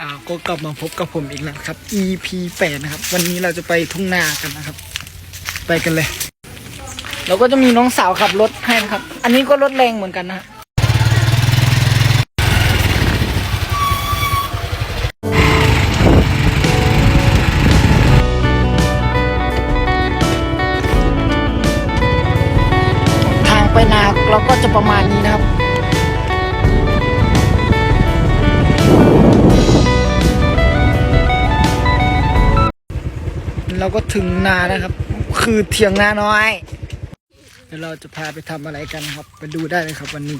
อ่าก็กลับมาพบกับผมอีกแล้วครับ EP 8นะครับ วันนี้เราจะไปทุ่งนากันนะครับ ไปกันเลย เราก็จะมีน้องสาวขับรถให้นะครับ อันนี้ก็รถแรงเหมือนกันนะฮะทางไปนาเราก็จะประมาณนี้นะครับ เราก็ถึงนานะครับ คือเถียงนาน้อยเดี๋ยวเราจะพาไปทำอะไรกันครับ ไปดูได้เลยครับ วันนี้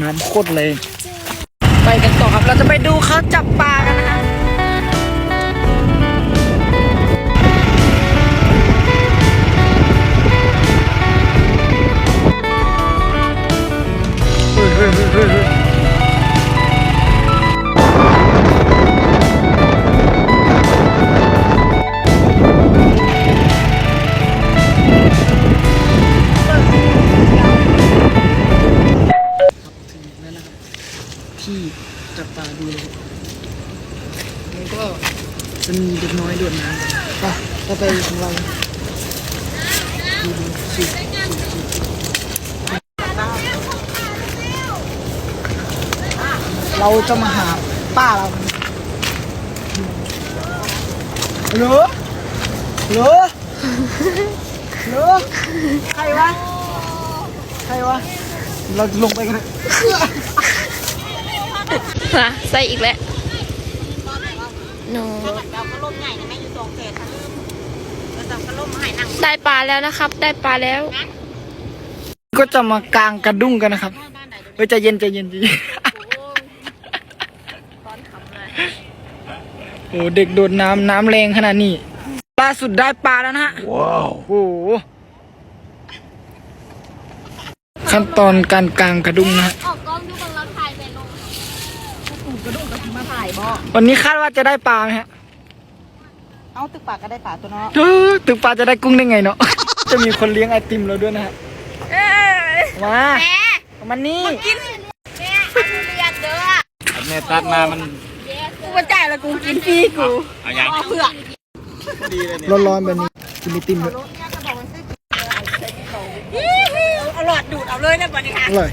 น้ำโคตรเลย ไปกันต่อครับเราจะไปดูเขาจับปลากันนะครั มันก็จะมีเด็กน้อยโดดน้ำกันไปเราไปของเราดูดูสิเราจะมาหาป้าเราฮัลโหลฮัลโหลฮัลโหลใครวะ ใครวะ เราจะลงไปกันฮะใส่อีกแล้ว หนูเจ้าก็ล่มใหญ่นะแม่อยู่ตรงเขตทะลึ่มแล้วเจ้าก็ล่มมาให้นั่งได้ปลาแล้วนะครับ ได้ปลาแล้วก็จะมากางกระดุ้งกันนะครับบ้านใดเฮ้ยใจเย็นใจเย็นใจเย็นร้อนขำเลยโอ้เด็กโดดน้ำน้ำแรงขนาดนี้ล่าสุดได้ปลาแล้วนะฮะว้าวโอ้โหขั้นตอนการกางกระดุ้งนะฮะออกกล้องดูกันแล้วถ่ายไปลง มาถ่าย บ่วันนี้คาดว่าจะได้ปลาไหมฮะเอาตึกปากก็ได้ป่าตัวเนาะเออตึกปลาจะได้กุ้งได้ไงเนาะ จะมีคนเลี้ยงไอติมเราด้วยนะฮะมาแม่มันนี่กินแม่ทุเรียนเด้อเนี่ยตัดมามันกูมาจ่ายแล้วกูกินฟรีกูเอาอย่างเอาเพื่อดีเลยเนี่ยร้อนๆแบบนี้กินไอติมเลยเอาหลอดดูดเอาเลยนะบัดนี้ค่ะอร่อย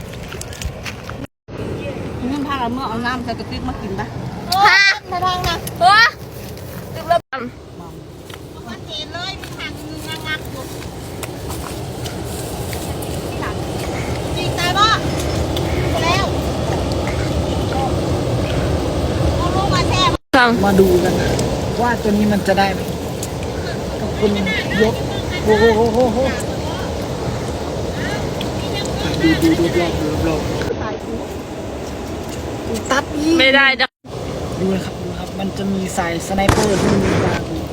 เมื่อพาเราเมื่อเอาน้ำใส่กระติกมากินปะฮะมาทางนะโอ้ตึกระบมันเห็นเลยมีทางงักงักอยู่จริงใจบ่แล้วเอาลูกมาแช่ำฟังมาดูกันนะว่าตัวนี้มันจะได้ไหมกับคนยกโอ้โหโอ้โหโอ้โหดูดูดูรอบดูรอบดู ตัดอีกไม่ได้จ้ะดูนะครับดูครับ มันจะมีสายสไนเปอร์ที่มันมียางอยู่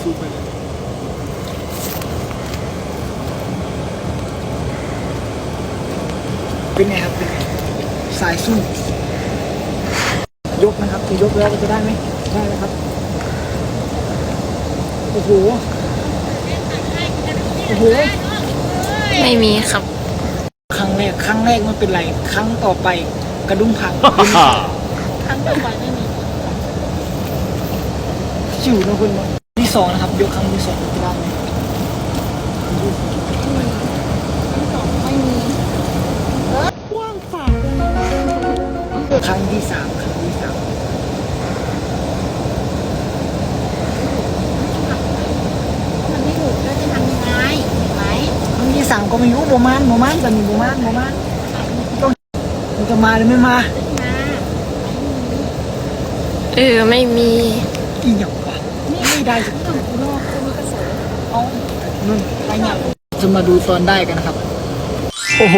สูบไปเลยเป็นไงครับเป็นไงสายสู้ยกนะครับจะยกแล้วจะได้ไหมได้แล้วครับโอ้โหโอ้โหไม่มีครับ ครั้งแรกครั้งแรกไม่เป็นไร ครั้งต่อไป กระดุ้งพังครั้งต่อไปไม่มีชิวนะคุณเนาะที่สองนะครับยกครั้งที่สองจะได้ไหมครั้งที่สามครั้งที่สามมันไม่ถูกแล้วจะทำยังไงไหมครั้งที่สามก็ไม่รู้โมมานโมมานจะมีโมมานโมมานต้อง มันจะมาหรือไม่มามาเออไม่มีอีหยังวะไม่ได้สักทีเอานุ่นไปเนี่ยจะมาดูตอนได้กันนะครับ โอ้โห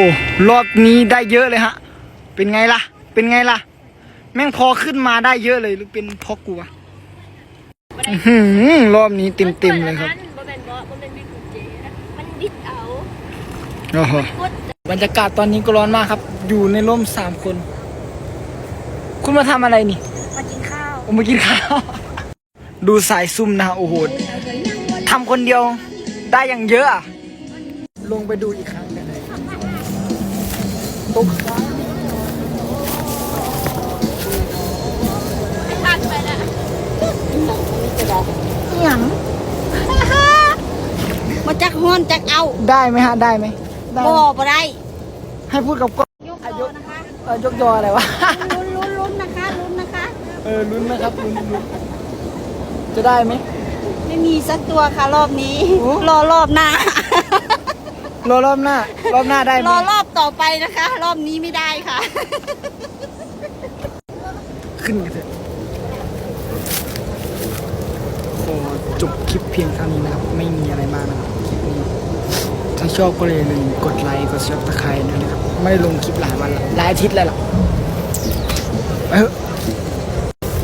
รอบนี้ได้เยอะเลยฮะ เป็นไงล่ะ เป็นไงล่ะ แม่งพอขึ้นมาได้เยอะเลยหรือเป็นเพราะกลัวอื้อหือรอบนี้เต็มเต็มๆเลยครับมันเป็นบอมันเป็นบิ๊กเจมันดิดเอาโอ้โห บรรยากาศตอนนี้ก็ร้อนมากครับ อยู่ในร่มสามคน คุณมาทำอะไรนี่ มากินข้าวผมมากินข้าว ดูสายซุ่มนะโอ้โหทำคนเดียวได้อย่างเยอะลงไปดูอีกครั้งตกไปแล้วหยังมาจักฮอนจักเอา ได้ไหมฮะ ได้ไหม ได้ไหมบ่บ่ได้ ให้พูดกับกล้องยกอะยยกกนะคะเออยกยออะไรวะ ลุ้นลุ้นลุ้นนะคะลุ้นนะคะ เออลุ้นนะครับลุ้นลุ้นจะได้ไหม ไม่มีสักตัวค่ะรอบนี้ โอ้ รอรอบหน้า รอรอบหน้ารอบหน้าได้ไหมรอรอบต่อไปนะคะ รอบนี้ไม่ได้ค่ะ ขึ้นกันเถอะขอจบคลิปเพียงเท่านี้นะครับ ไม่มีอะไรมากนะครับคลิปนี้ ถ้าชอบก็เลยลืมกดไลค์กดซับสไครต์ด้วยนะครับ ไม่ได้ลงคลิปหลายวันละหลายอาทิตย์แล้วล่ะไปเถอะ